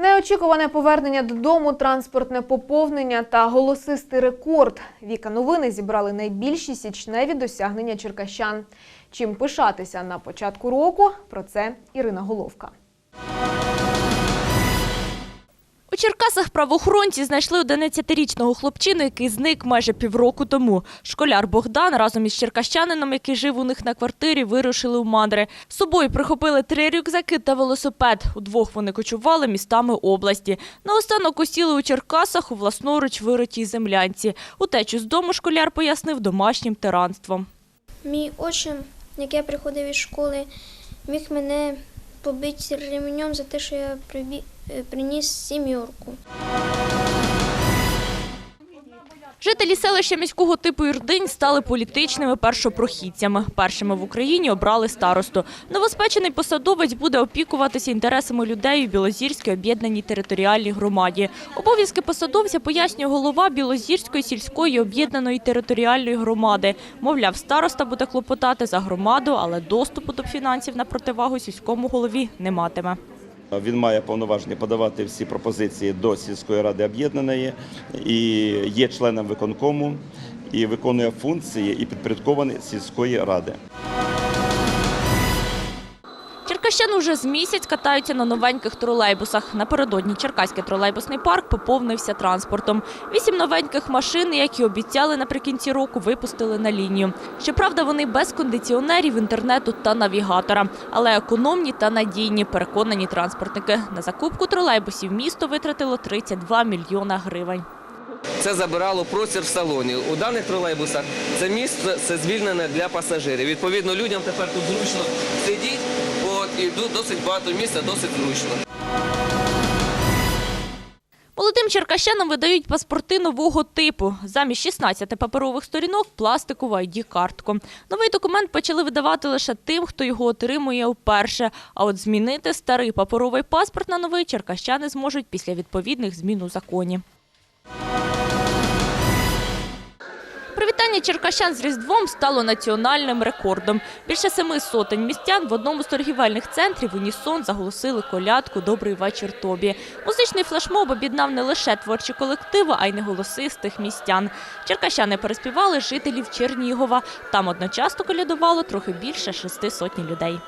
Неочікуване повернення додому, транспортне поповнення та голосистий рекорд. Віка новини зібрали найбільші січневі досягнення черкащан. Чим пишатися на початку року? Про це Ірина Головка. Черкасах правоохоронці знайшли 11-річного хлопчину, який зник майже півроку тому. Школяр Богдан разом із черкащанином, який жив у них на квартирі, вирушили у мандри. З собою прихопили три рюкзаки та велосипед. Удвох вони кочували містами області. Наостанок осіли у Черкасах у власноруч виритій землянці. Утечу з дому школяр пояснив домашнім тиранством. Мій отчим, як я приходив із школи, міг мене побити ремнем за те, що я прибі- е, приніс сім'yorку. Жителі селища міського типу Ірдинь стали політичними першопрохідцями. Першими в Україні обрали старосту. Новоспечений посадовець буде опікуватися інтересами людей у Білозірській об'єднаній територіальній громаді. Обов'язки посадовця пояснює голова Білозірської сільської об'єднаної територіальної громади. Мовляв, староста буде клопотати за громаду, але доступу до фінансів на противагу сільському голові не матиме. Він має повноваження подавати всі пропозиції до сільської ради об'єднаної і є членом виконкому і виконує функції і підпорядкований сільської ради. Черкащани вже з місяць катаються на новеньких тролейбусах. Напередодні Черкаський тролейбусний парк поповнився транспортом. Вісім новеньких машин, як і обіцяли наприкінці року, випустили на лінію. Щоправда, вони без кондиціонерів, інтернету та навігатора, але економні та надійні, переконані транспортники. На закупку тролейбусів місто витратило 32 мільйона гривень. Це забирало простір в салоні. У даних тролейбусах це місце це звільнене для пасажирів. Відповідно, людям тепер тут зручно сидіти, і досить багато місця, досить зручно. Молодим черкащанам видають паспорти нового типу. Замість 16 паперових сторінок – пластикову ID-картку. Новий документ почали видавати лише тим, хто його отримує вперше. А от змінити старий паперовий паспорт на новий черкащани зможуть після відповідних змін у законі. Привітання черкащан з Різдвом стало національним рекордом. Більше семи сотень містян в одному з торгівельних центрів унісон заголосили колядку «Добрий вечір тобі». Музичний флешмоб об'єднав не лише творчі колективи, а й неголосистих містян. Черкащани переспівали жителів Чернігова. Там одночасно колядувало трохи більше шести сотні людей.